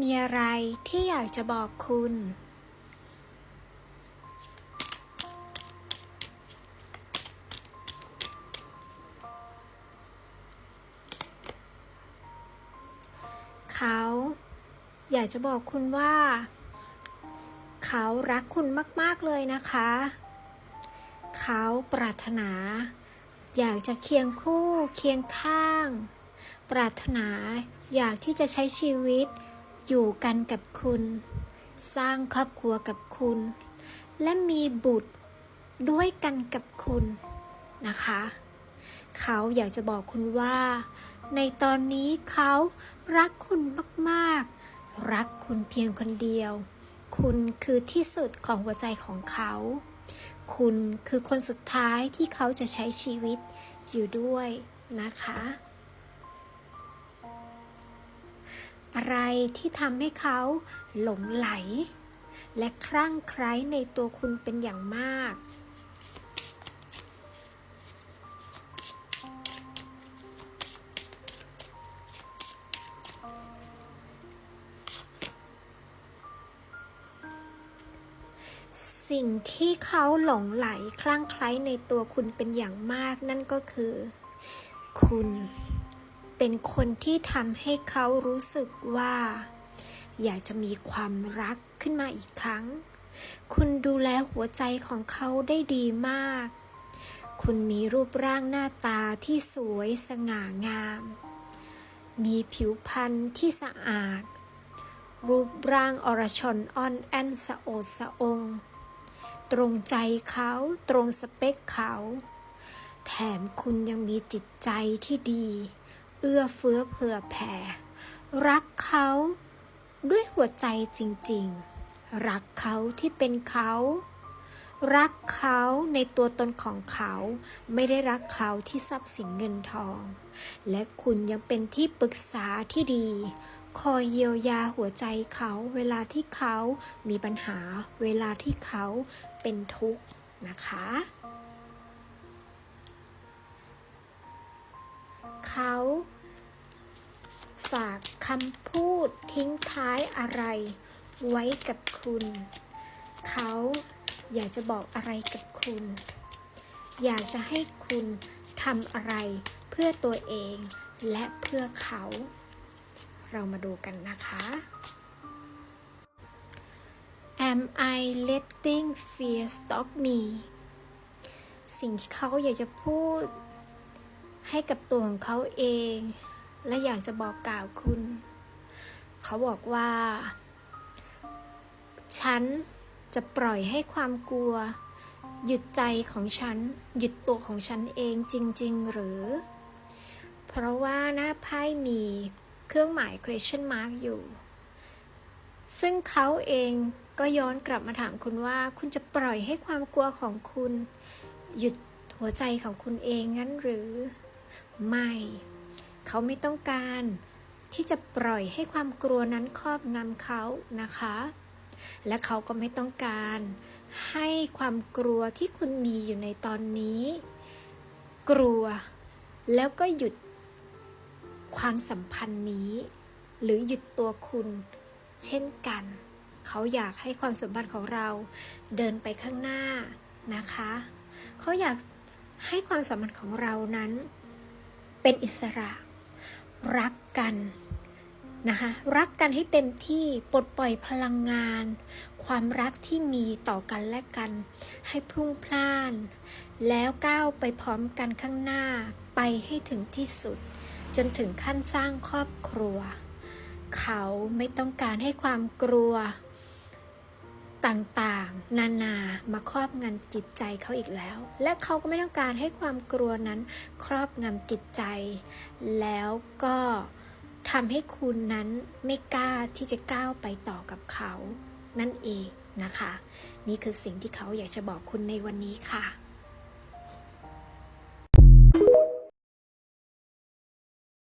มีอะไรที่อยากจะบอกคุณ เขา อยากจะบอกคุณว่า เขารักคุณมาก ๆ เลยนะคะ เขาปรารถนา อยากจะเคียงคู่เคียงข้าง ปรารถนาอยากที่จะใช้ชีวิต อยู่กันกับคุณ สร้างครอบครัวกับคุณ และมีบุตรด้วยกันกับคุณนะคะ เขาอยากจะบอกคุณว่า ในตอนนี้เขารักคุณมากๆ รักคุณเพียงคนเดียว คุณคือที่สุดของหัวใจของเขา คุณคือคนสุดท้ายที่เขาจะใช้ชีวิตอยู่ด้วยนะคะ อะไรที่ทำให้เขาหลงไหล และคลั่งไคล้ในตัวคุณเป็นอย่างมาก สิ่งที่เขาหลงไหลคลั่งไคล้ในตัวคุณเป็นอย่างมากนั่นก็คือ คุณ เป็นคนที่ทำให้เขารู้สึกว่า อยากจะมีความรักขึ้นมาอีกครั้ง คุณดูแลหัวใจของเขาได้ดีมาก คุณมีรูปร่างหน้าตาที่สวยสง่างาม มีผิวพรรณที่สะอาด รูปร่างอรชนอ่อนแอนสะโอดสะองตรงใจเขาตรงสเปคเขา แถมคุณยังมีจิตใจที่ดี เอื้อเฟื้อเผื่อแผ่ รักเขาด้วยหัวใจจริงๆ รักเขาที่เป็นเขา รักเขาในตัวตนของเขาไม่ได้รักเขาที่ทรัพย์สินเงินทอง และคุณยังเป็นที่ปรึกษาที่ดี คอยเยียวยาหัวใจเขาเวลาที่เขามีปัญหา เวลาที่เขาเป็นทุกข์นะคะเขา ฝากคำพูดทิ้งท้ายอะไร ไว้กับคุณ เขาอยากจะบอกอะไรกับคุณ อยากจะให้คุณทำอะไรเพื่อตัวเองและเพื่อเขา เรามาดูกันนะคะ Am I letting fear stop me สิ่งที่เขาอยากจะพูดให้กับตัวของเขาเอง และอยากจะบอกกล่าวคุณ เขาบอกว่า ฉันจะปล่อยให้ความกลัว หยุดใจของฉัน หยุดตัวของฉันเองจริง ๆ หรือ เพราะว่าหน้าไพ่มีเครื่องหมาย question mark อยู่ ซึ่งเขาเองก็ย้อนกลับมาถามคุณว่า คุณจะปล่อยให้ความกลัวของคุณ หยุดหัวใจของคุณเองงั้นหรือ ไม่ เขาไม่ต้องการที่จะปล่อยให้ความกลัวนั้นครอบงำเขานะคะ และเขาก็ไม่ต้องการให้ความกลัวที่คุณมีอยู่ในตอนนี้ กลัว แล้วก็หยุดความสัมพันธ์นี้ หรือหยุดตัวคุณ เช่นกัน เขาอยากให้ความสัมพันธ์ของเราเดินไปข้างหน้านะคะ เขาอยากให้ความสัมพันธ์ของเรานั้น เป็นอิสระ รักกันนะคะรักกันให้เต็มที่ปลดปล่อยพลังงาน ความรักที่มีต่อกันและกัน ให้พุ่งพล่าน แล้วก้าวไปพร้อมกันข้างหน้าไปให้ถึงที่สุด จนถึงขั้นสร้างครอบครัว เขาไม่ต้องการให้ความกลัว ต่างๆ นานามาครอบงำจิตใจเขาอีกแล้ว และเขาก็ไม่ต้องการให้ความกลัวนั้นครอบงำจิตใจ แล้วก็ทำให้คุณนั้นไม่กล้าที่จะก้าวไปต่อกับเขา นั่นเองนะคะ นี่คือสิ่งที่เขาอยากจะบอกคุณในวันนี้ค่ะ